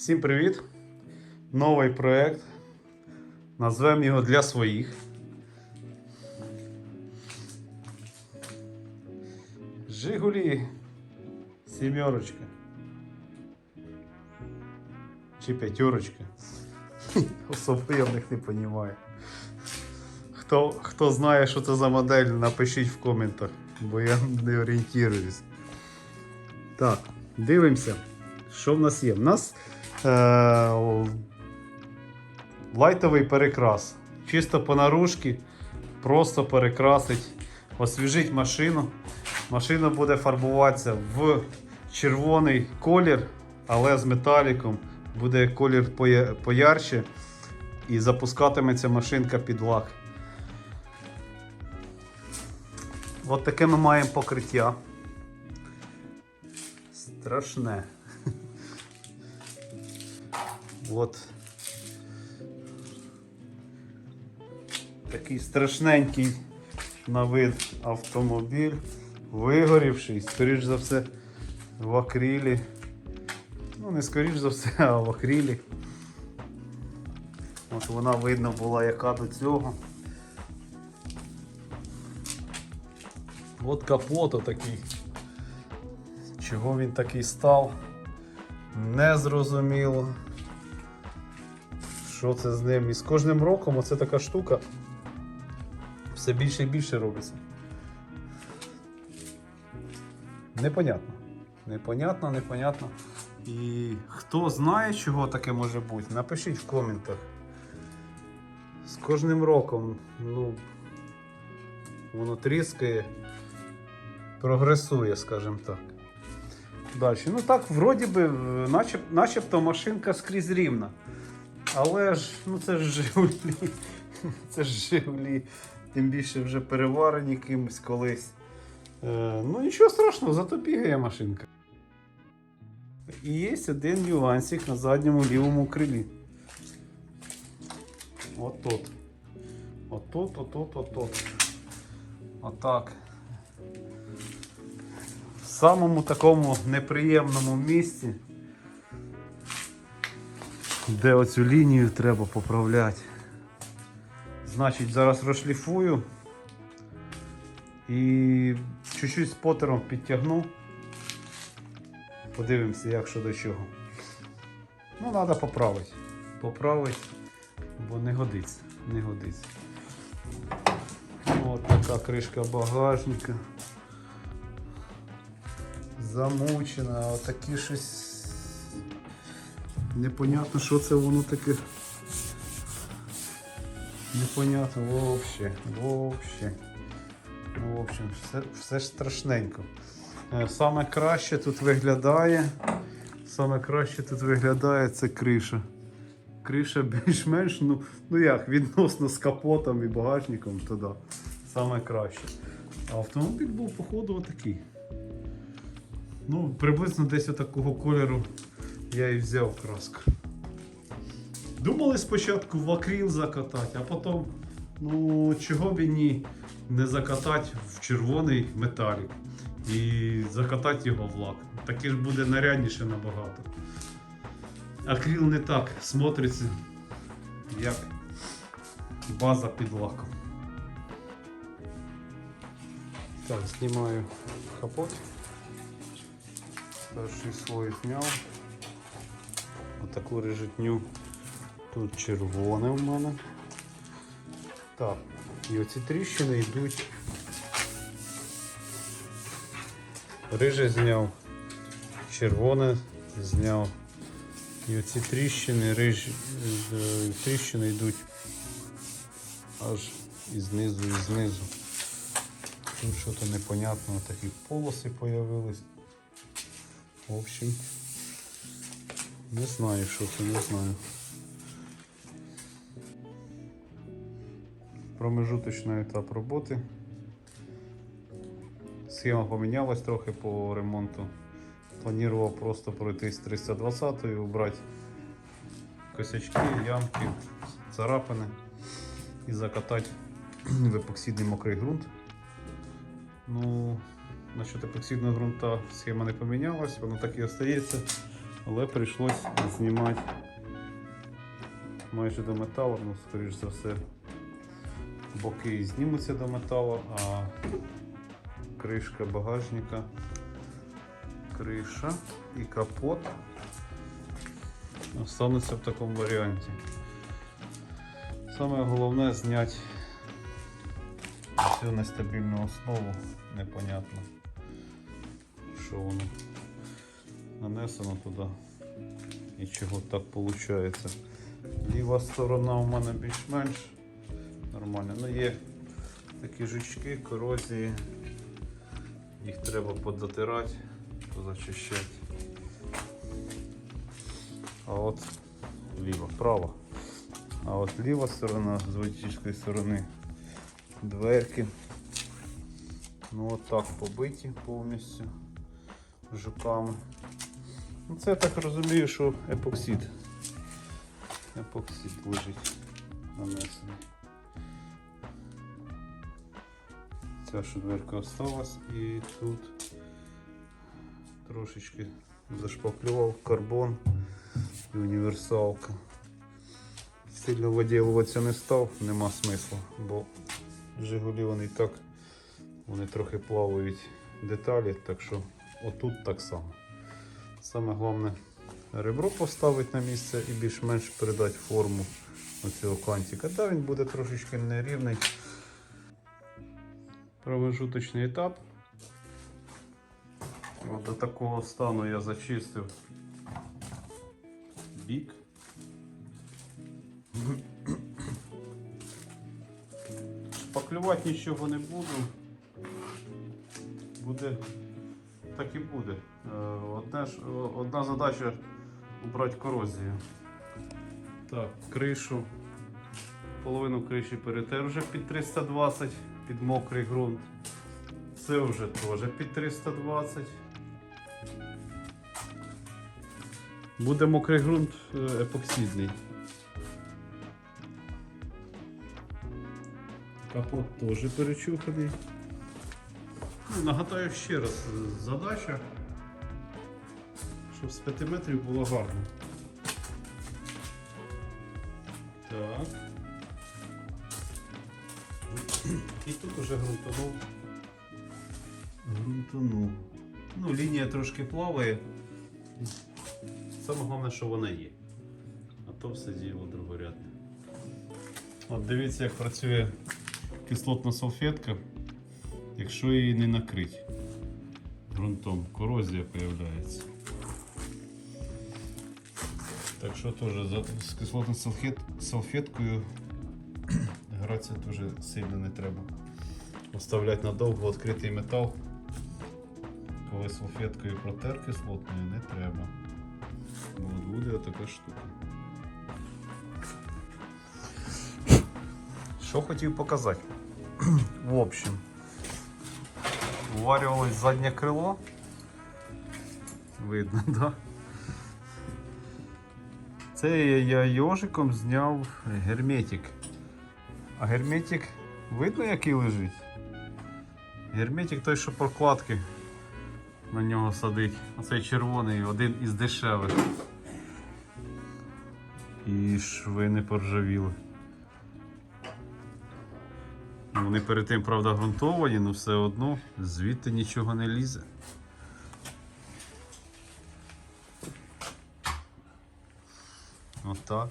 Всім привіт! Новий проєкт. Назвемо його для своїх. Жигулі. Сімерочка. Чи п'ятерочка. Особо я в них не розумію. Хто, хто знає, що це за модель, напишіть в коментах, бо я не орієнтуюсь. Так, дивимося, що в нас є. В нас лайтовий перекрас. Чисто по наружці, просто перекрасить, освіжить машину. Машина буде фарбуватися в червоний колір, але з металіком. Буде колір поярче і запускатиметься машинка під лак. От таке ми маємо покриття. Страшне. От. Такий страшненький на вид автомобіль. Вигорівший, скоріш за все, в акрилі. Ну, не скоріш за все, а в акрилі. От вона видно була яка до цього. От капот отакий. Чого він такий став? Незрозуміло. Що це з ним? І з кожним роком оце така штука все більше і більше робиться. Непонятно. Непонятно, непонятно. І хто знає, чого таке може бути, напишіть в коментах. З кожним роком, ну, воно тріскає, прогресує, скажімо так. Далі. Ну так, вроді би, начеб, начебто машинка скрізь рівна. Але ж, ну це ж Жигулі. Це ж Жигулі. Тим більше вже переварені кимось колись. Е, ну нічого страшного, зато бігає машинка. І є один нюансик на задньому лівому крилі. Отут. Отут, отут, отут. Отак. В самому такому неприємному місці, де оцю лінію треба поправляти. Значить, зараз розшліфую і чуть-чуть спотером підтягну. Подивимося, як що до чого. Ну, треба поправити. Поправити, бо не годиться. Не годиться. Ось така кришка багажника. Замучена, отакі щось. Непонятно, що це воно таке. Непонятно, вообще, вообще. Ну, в общем, все, все ж страшненько. Е, Саме краще тут виглядає. Саме краще тут виглядає це криша. Криша більш-менш, ну, ну як, відносно з капотом і багажником, то да. Саме краще. А автомобіль був, походу, отакий. Ну, приблизно десь отакого кольору я і взяв краску. Думали спочатку в акрил закатати, а потім, ну чого б ні, не закатати в червоний металік і закатати його в лак. Таке ж буде нарядніше набагато. Акрил не так смотриться, як база під лаком. Так, знімаю капот. Перший слой зняв. Отаку режетню. Тут червоне в мене. Так, і оці тріщини йдуть. Риже зняв, червоне зняв. І оці тріщини, риж, тріщини йдуть аж і знизу, і знизу. Тут щось непонятне, такі полоси появились. В общем, не знаю, що це, не знаю. Промежуточний етап роботи. Схема помінялась трохи по ремонту. Планував просто пройтись 320 убрати косячки, ямки, царапини і закатати в епоксидний мокрий ґрунт. Ну, насчет епоксидного ґрунта схема не помінялась, воно так і остається. Але прийшлось знімати майже до металу, ну, скоріш за все, боки знімуться до металу, а кришка багажника, криша і капот остануться в такому варіанті. Саме головне зняти цю нестабільну основу, непонятно, що воно нанесено туди і чого так виходить. Ліва сторона у мене більш-менш нормальна. Ну є такі жучки, корозії, їх треба подотирати, позачищати. А от ліва, права. А от ліва сторона з водительської сторони дверки. Ну от так побиті повністю жуками. Ну це я так розумію, що епоксид. Епоксид лежить нанесений. Ця ж дверка осталась і тут трошечки зашпаклював карбон і універсалка. Сильно виділуватися не став, нема смисла, бо Жигулі вони так вони трохи плавають деталі, так що отут так само. Саме головне ребро поставити на місце і більш-менш передати форму оцього кантика. Да, він буде трошечки нерівний. Промежуточний етап. От до такого стану я зачистив бік. Шпаклювати нічого не буду. Буде так і буде. Е, Одне ж, одна задача убрати корозію. Так, кришу. Половину криші перетер вже під 320 під мокрий ґрунт. Це вже теж під 320. Буде мокрий ґрунт е, епоксидний. Капот теж перечуханий. Ну, Нагадаю ще раз, е, задача, щоб з 5 метрів було гарно. Так. І тут уже грунтанув. Грунтанув. Ну, лінія трошки плаває. Саме головне, що вона є. А то все діло другорядне. От дивіться, як працює кислотна салфетка, якщо її не накрити ґрунтом, корозія з'являється. Так що теж з кислотною салфет, салфеткою гратися дуже сильно не треба. Оставляти надовго відкритий метал, коли салфеткою протер кислотною не треба. Бо буде така штука. Що хотів показати? В общем, уварювалось заднє крило. Видно, да? Це я йожиком зняв герметик. А герметик видно, який лежить? Герметик той, що прокладки на нього садить. Оцей червоний, один із дешевих. І шви не поржавіли. Ну, Вони перед тим, правда, ґрунтовані, але все одно звідти нічого не лізе. Отак.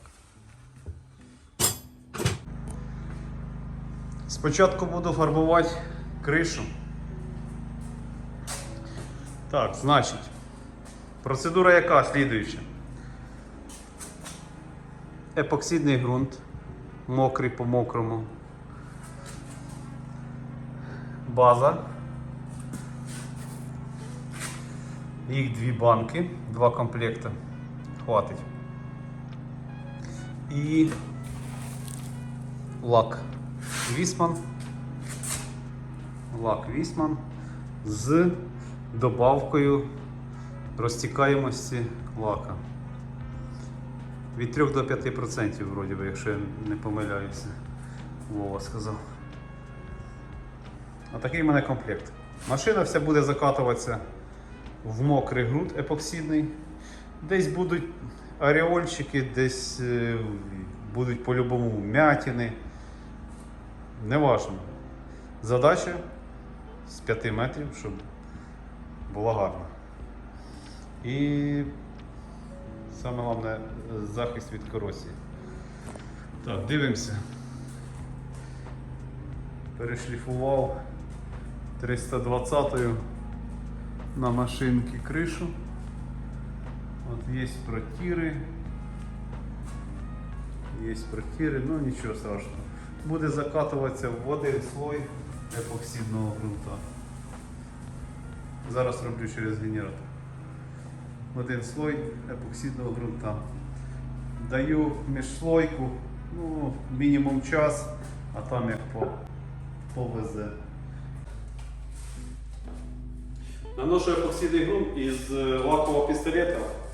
Спочатку буду фарбувати кришу. Так, значить, процедура яка слідуюча? Епоксидний ґрунт, мокрий по мокрому. База. Їх дві банки, два комплекти. Хватить. І лак Вісман. Лак Вісман з добавкою розтікаємості лака. Від 3 до 5%, вроді би, якщо я не помиляюся. Вова сказав. Отакий в мене комплект. Машина вся буде закатуватися в мокрий ґрунт епоксидний. Десь будуть ареольчики, десь е, будуть по-любому м'ятини. Неважно. Задача з 5 метрів, щоб було гарно. І саме головне захист від корозії. Так, дивимося. Перешліфував 320-ю на машинки кришу. От є протіри. Є протіри, ну нічого страшного. Буде закатуватися в один слой епоксидного ґрунта. Зараз роблю через генератор. Один слой епоксидного ґрунта. Даю міжслойку, ну, мінімум час, а там як по, повезе. Наношу епоксидний ґрунт із е, лакового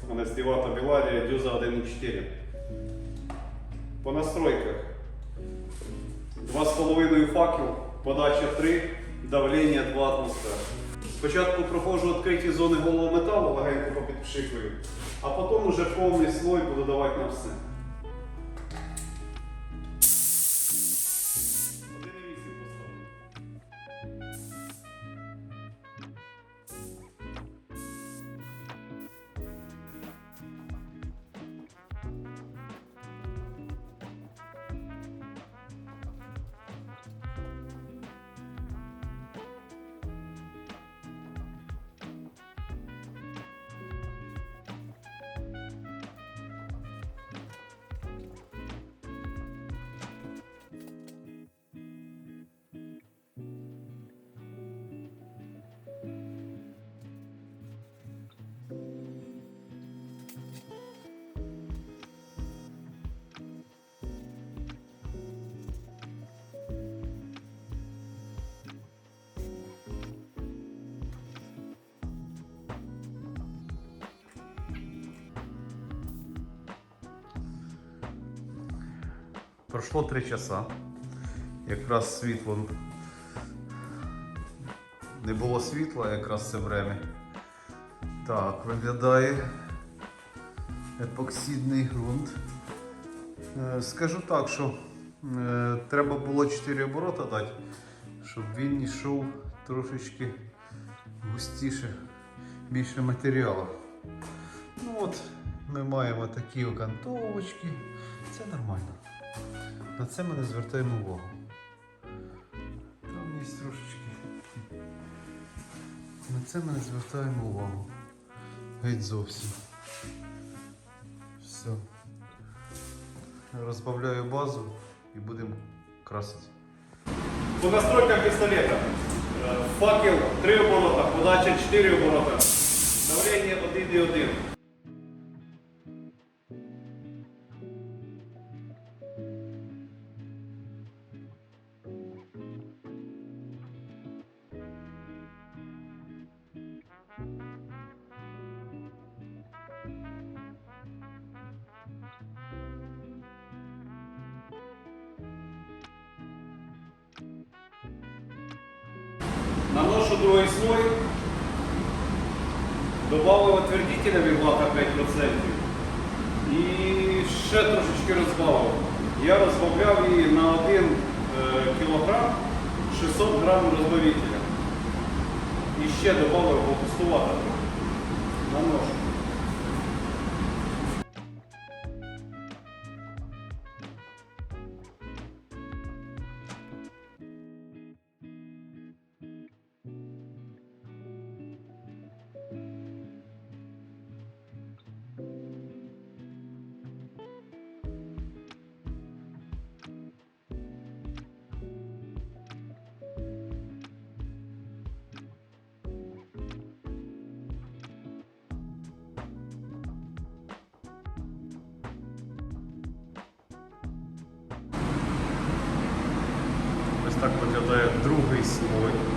мене Стівата Біларія Дюза 1.4. По настройках. 2,5 факел, подача 3, давлення 2 атмосфери. Спочатку проходжу відкриті зони голого металу, легенько попідпшикую, а потім уже повний слой буду давати на все. Пройшло три часа. Якраз світло. Не було світла якраз це время. Так, виглядає епоксидний ґрунт. Е, Скажу так, що е, треба було 4 оборота дати, щоб він йшов трошечки густіше, більше матеріалу. Ну от, ми маємо такі окантовочки. Це нормально. На це ми не звертаємо увагу. Там є трошечки. На це ми не звертаємо увагу. Геть зовсім. Все. Розбавляю базу і будемо красити. По настройкам пістолета. Е, Факел 3 оборота, подача 4 оборота. Давлення 1,1. Наношу другий слой. Добавив отвердителя від лака 5%. І ще трошечки розбавив. Я розбавляв її на 1 кг кілограм 600 г розбавителя. І ще додав, його пустувати. Наношу. Виглядає другий слой.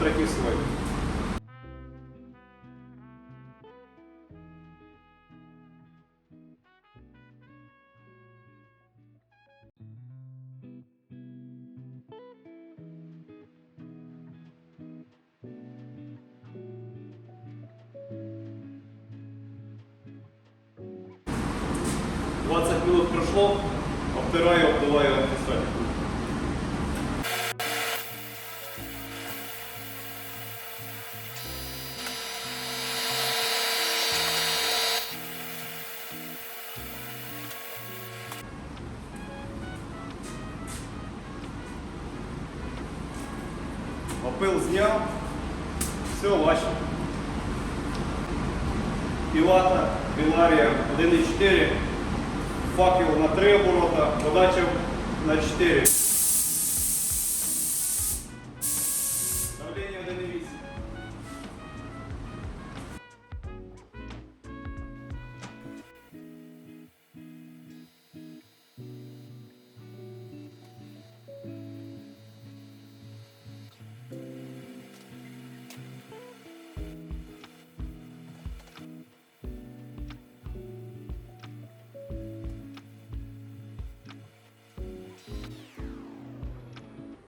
Третій. Двадцять минут пройшло, обтираю, обдуваю антисептик.